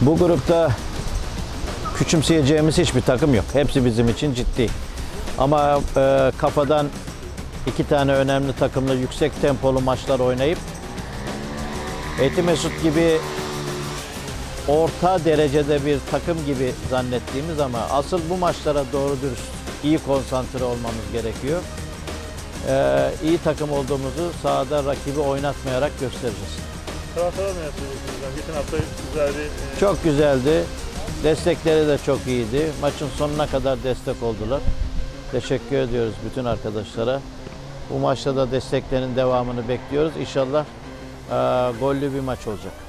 Bu grupta küçümseyeceğimiz hiçbir takım yok. Hepsi bizim için ciddi. Ama e, kafadan iki tane önemli takımla yüksek tempolu maçlar oynayıp Eti Mesut gibi orta derecede bir takım gibi zannettiğimiz ama asıl bu maçlara doğru dürüst iyi konsantre olmamız gerekiyor. Ee, iyi takım olduğumuzu sahada rakibi oynatmayarak göstereceğiz. Bir e, Çok güzeldi. Destekleri de çok iyiydi. Maçın sonuna kadar destek oldular. Teşekkür ediyoruz bütün arkadaşlara. Bu maçta da desteklerin devamını bekliyoruz. İnşallah eee gollü bir maç olacak.